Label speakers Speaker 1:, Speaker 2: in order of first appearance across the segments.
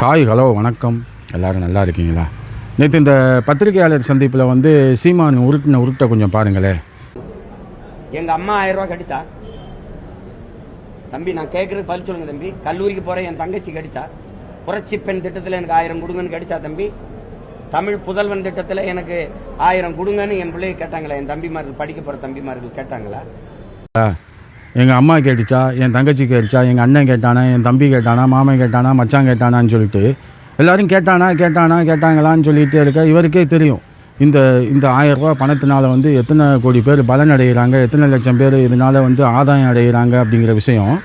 Speaker 1: Hi hello வணக்கம். எல்லாரும் நல்லா இருக்கீங்களா? நேற்று இந்த பத்திரிகையாளர் சந்திப்பில் வந்து சீமான் உருட்டின உருட்டை கொஞ்சம் பாருங்களேன்
Speaker 2: எங்க அம்மா ஆயிரம் ரூபாய் கடிச்சா தம்பி நான் கேட்கறது பதில் சொல்லுங்க தம்பி. கல்லூரிக்கு போறேன் என் தங்கச்சி கடிச்சா புரட்சி பெண் திட்டத்தில் எனக்கு ஆயிரம் கொடுங்கன்னு கடிச்சா தம்பி? தமிழ் புதல்வன் திட்டத்தில் எனக்கு ஆயிரம் கொடுங்கன்னு என் பிள்ளைய கேட்டாங்களா என் தம்பிமார்கள் படிக்க போற தம்பிமார்கள் கேட்டாங்களா?
Speaker 1: எங்கள் அம்மா கேட்டுச்சா என் தங்கச்சி கேட்டுச்சா எங்கள் அண்ணன் கேட்டானா என் தம்பி கேட்டானா மாமன் கேட்டானா மச்சான் கேட்டானான்னு சொல்லிட்டு எல்லாரும் கேட்டானா கேட்டானா கேட்டாங்களான்னு சொல்லிகிட்டே இருக்க இவருக்கே தெரியும். இந்த இந்த ஆயிரம் பணத்தினால் பணத்தினால வந்து எத்தனை கோடி பேர் பலன் அடைகிறாங்க எத்தனை லட்சம் பேர் இதனால் வந்து ஆதாயம் அடைகிறாங்க அப்படிங்கிற விஷயம்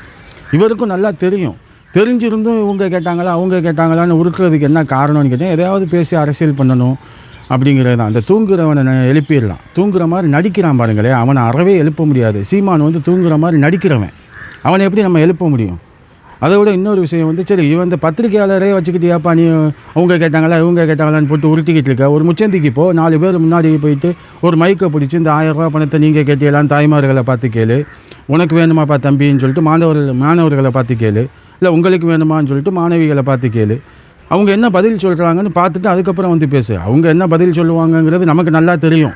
Speaker 1: இவருக்கும் நல்லா தெரியும். தெரிஞ்சிருந்தும் இவங்க கேட்டாங்களா அவங்க கேட்டாங்களான்னு உருட்டுறதுக்கு என்ன காரணம்னு கேட்டேன் எதையாவது பேசி அரசியல் பண்ணணும். அப்படிங்கிறது தான் அந்த தூங்குறவனை எழுப்பிடலாம். தூங்குற மாதிரி நடிக்கிறான் பாருங்களேன் அவனை அறவே எழுப்ப முடியாது. சீமான் வந்து தூங்குற மாதிரி நடிக்கிறவன். அவனை எப்படி நம்ம எழுப்ப முடியும்? அதை விட இன்னொரு விஷயம் வந்து சரி இவன் இந்த பத்திரிகையாளரே வச்சுக்கிட்டியாப்பா நீ அவங்க கேட்டாங்களா இவங்க கேட்டாங்களான்னு போட்டு உருட்டிக்கிட்டு இருக்க. ஒரு முச்சந்திக்கு போ நாலு பேர் முன்னாடி போயிட்டு ஒரு மைக்கை பிடிச்சி இந்த ஆயிரரூபா பணத்தை நீங்கள் கேட்டீங்களான்னு தாய்மார்களை பார்த்து கேளு. உனக்கு வேணுமாப்பா தம்பின்னு சொல்லிட்டு மாணவர்கள் மாணவர்களை பார்த்து கேளு. இல்லை உங்களுக்கு வேணுமான்னு சொல்லிட்டு மாணவிகளை பார்த்து கேளு. அவங்க என்ன பதில் சொல்கிறாங்கன்னு பார்த்துட்டு அதுக்கப்புறம் வந்து பேசு. அவங்க என்ன பதில் சொல்லுவாங்கங்கிறது நமக்கு நல்லா தெரியும்.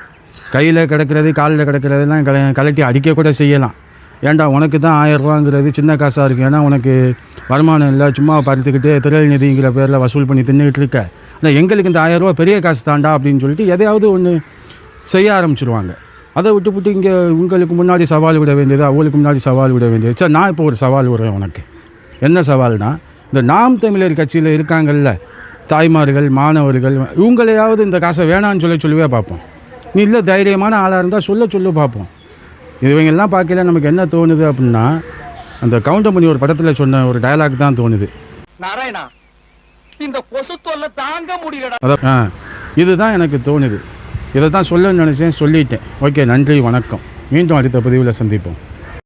Speaker 1: கையில் கிடக்கிறது காலில் கிடக்கிறதுலாம் கல கலட்டி அடிக்கக்கூட செய்யலாம். ஏண்டா உனக்கு தான் ஆயிரரூவாங்கிறது சின்ன காசாக இருக்குது ஏன்னா உனக்கு வருமானம் இல்லை சும்மா படுத்துக்கிட்டு திரள் நிதிங்கிற பேரில் வசூல் பண்ணி தின்னுக்கிட்டு இருக்க. ஆனால் எங்களுக்கு இந்த ஆயிரம் ரூபா பெரிய காசு தாண்டா அப்படின்னு சொல்லிட்டு எதையாவது ஒன்று செய்ய ஆரம்பிச்சிருவாங்க. அதை விட்டுவிட்டு இங்கே உங்களுக்கு முன்னாடி சவால் விட வேண்டியது அவங்களுக்கு முன்னாடி சவால் விட வேண்டியது. சார் நான் இப்போ ஒரு சவால் விடுறேன் உனக்கு. என்ன சவால்னால் இந்த நாம் தமிழர் கட்சியில் இருக்காங்கல்ல தாய்மார்கள் மாணவர்கள் இவங்களையாவது இந்த காசை வேணான்னு சொல்ல சொல்லவே பார்ப்போம். நீ இல்லை தைரியமான ஆளாக இருந்தால் சொல்ல சொல்லு பார்ப்போம். இவங்கெல்லாம் பார்க்கல நமக்கு என்ன தோணுது அப்படின்னா அந்த கவுண்டமணி ஒரு படத்தில் சொன்ன ஒரு டயலாக் தான் தோணுது.
Speaker 3: நாராயணா இந்த கொசு தொல்லை தாங்க
Speaker 1: ஆ இதுதான் எனக்கு தோணுது. இதை தான் சொல்லணும்னு நினச்சேன் சொல்லிட்டேன். ஓகே நன்றி வணக்கம். மீண்டும் அடுத்த பதிவில் சந்திப்போம்.